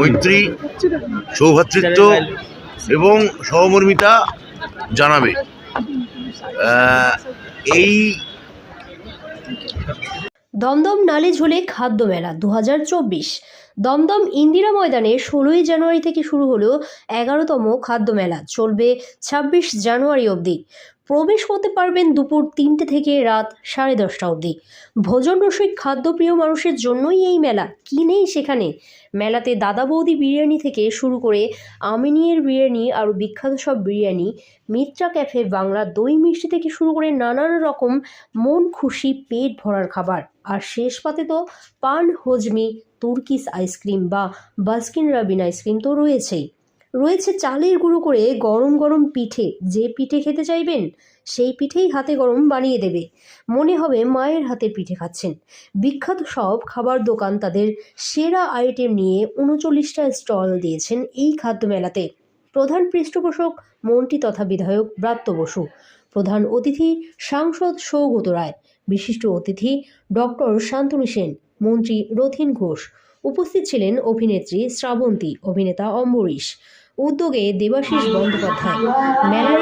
মৈত্রী সৌভ্রাতৃত্ব এবং সহমর্মিতা জানাবে। এই দমদম নালে ঝোলে খাদ্য মেলা দু হাজার চব্বিশ। দমদম ইন্দিরা ময়দানে ষোলোই জানুয়ারি থেকে শুরু হলো এগারোতম খাদ্য মেলা। চলবে ছাব্বিশ জানুয়ারি অবধি। প্রবেশ করতে পারবেন দুপুর তিনটে থেকে রাত সাড়ে দশটা অবধি। ভোজন রসিক খাদ্যপ্রিয় মানুষের জন্যই এই মেলা। কি নেই সেখানে? মেলাতে দাদা বৌদি বিরিয়ানি থেকে শুরু করে আমিনিয়ের বিরিয়ানি আরও বিখ্যাত সব বিরিয়ানি, মিত্রা ক্যাফে, বাংলা দই মিষ্টি থেকে শুরু করে নানান রকম মন খুশি পেট ভরার খাবার। আর শেষ পাতে তো পান, হজমি, তুর্কিস আইসক্রিম বা বাস্কিন রাবিন আইসক্রিম তো রয়েছেই। রয়েছে চালের গুঁড়ো করে গরম গরম পিঠে। যে পিঠে খেতে চাইবেন, সেই পিঠেই হাতে গরম বানিয়ে দেবে। মনে হবে মায়ের হাতের পিঠে খাচ্ছেন। বিখ্যাত সব খাবার দোকান তাদের সেরা আইটেম নিয়ে উনচল্লিশটা স্টল দিয়েছেন এই খাদ্য মেলাতে প্রধান পৃষ্ঠপোষক, মন্ত্রী তথা বিধায়ক ব্রাত্য বসু। প্রধান অতিথি, সাংসদ সৌগত রায়। বিশিষ্ট অতিথি, ডক্টর শান্তনু সেন। মন্ত্রী রথিন ঘোষ। উপস্থিত ছিলেন অভিনেত্রী শ্রাবন্তী, অভিনেতা অম্বরীশ। উদ্যোগে দেবাশিস বন্দ্যোপাধ্যায়।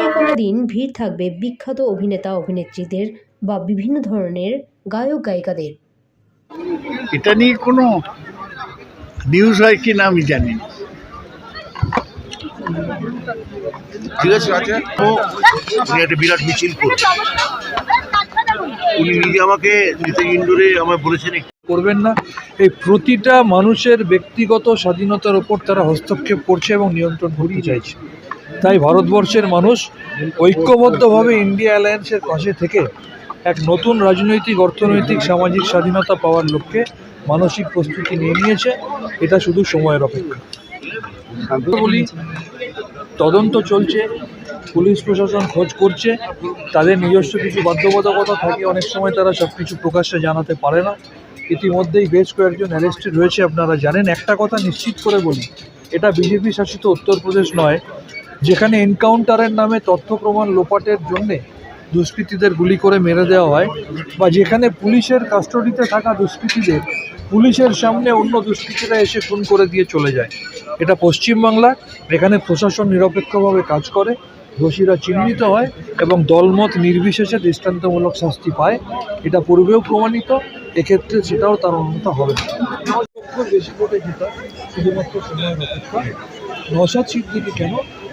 এই কোনো দিন ভিড় থাকবে বিখ্যাত অভিনেতা, অভিনেত্রীদের বা বিভিন্ন ধরনের গায়ক, গায়িকাদের? এটা নিয়ে কোনো নিউজ হয় কি না আমি জানি ঠিক আছে আচ্ছা ও, উনি একটা বিরাট মিছিল করছে। উনি নিজে আমাকে নিতে ইন্ডোরে আমায় বলেছেন করবেন না। এই প্রতিটা মানুষের ব্যক্তিগত স্বাধীনতার ওপর তারা হস্তক্ষেপ করছে এবং নিয়ন্ত্রণ করতে চাইছে। তাই ভারতবর্ষের মানুষ ঐক্যবদ্ধভাবে ইন্ডিয়া অ্যালায়েন্সের পাশে থেকে এক নতুন রাজনৈতিক, অর্থনৈতিক, সামাজিক স্বাধীনতা পাওয়ার লক্ষ্যে মানসিক প্রস্তুতি নিয়ে নিয়েছে। এটা শুধু সময়ের অপেক্ষা। বলি, তদন্ত চলছে, পুলিশ প্রশাসন খোঁজ করছে, তাদের নিজস্ব কিছু বাধ্যবাধকতা থাকে, অনেক সময় তারা সব কিছু প্রকাশ্যে জানাতে পারে না। ইতিমধ্যেই বেশ কয়েকজন অ্যারেস্টেড রয়েছে আপনারা জানেন। একটা কথা নিশ্চিত করে বলি, এটা বিজেপি শাসিত উত্তরপ্রদেশ নয়, যেখানে এনকাউন্টারের নামে তথ্য প্রমাণ লোপাটের জন্যে দুষ্কৃতীদের গুলি করে মেরে দেওয়া হয় বা যেখানে পুলিশের কাস্টডিতে থাকা দুষ্কৃতীদের পুলিশের সামনে অন্য দুষ্কৃতীরা এসে খুন করে দিয়ে চলে যায়। এটা পশ্চিমবাংলা, এখানে প্রশাসন নিরপেক্ষভাবে কাজ করে, দোষীরা চিহ্নিত হয় এবং দলমত নির্বিশেষে দৃষ্টান্তমূলক শাস্তি পায়। এটা পূর্বেও প্রমাণিত এক্ষেত্রে সেটাও তার অনুমতি হবে। না বেশি ভোটে জেতা শুধুমাত্র সময়ের অপেক্ষা। নসাদ কেন?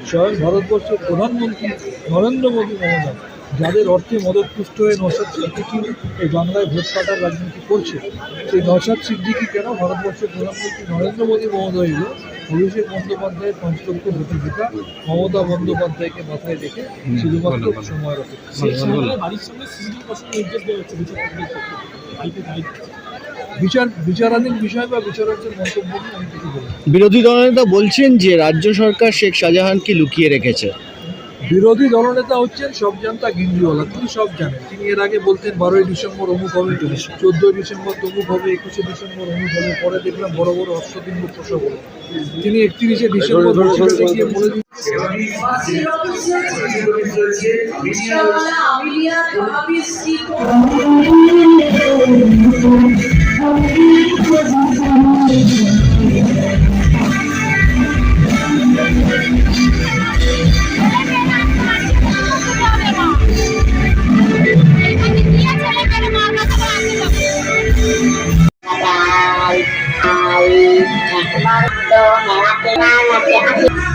স্বয়ং ভারতবর্ষের প্রধানমন্ত্রী নরেন্দ্র মোদী মহোদয়, যাদের অর্থে মদতপুষ্ট হয়ে নসাদ সিদ্দিকি এই বাংলায় ভোট কাটার রাজনীতি করছে। সেই নসাদ সিদ্দিকি কেন ভারতবর্ষের প্রধানমন্ত্রী নরেন্দ্র মোদী মহোদয় অভিষেক বন্দ্যোপাধ্যায়ের পাঁচ প্রতিযোগিতা মমতা বন্দ্যোপাধ্যায়কে মাথায় রেখে শুধুমাত্র সময়ের বিচার বিচারাধীন বিষয় বা বিচারকের মন্তব্য। বিরোধী দলনেতা বলছেন যে রাজ্য সরকার শেখ শাহজাহানকে লুকিয়ে রেখেছে। বিরোধী দলনেতা হচ্ছেন সব জানতা গিন্দিওয়ালা তিনি সব জানেন। তিনি এর আগে বলতেন বারোই ডিসেম্বর অমুক হবে চোদ্দোই ডিসেম্বর তমুক হবে একুশে ডিসেম্বর অমুক হবে পরে দেখলাম বড় বড় অষ্টদিন প্রসব তিনি একত্রিশে ডিসেম্বর গিয়ে বলে দিচ্ছেন Yeah.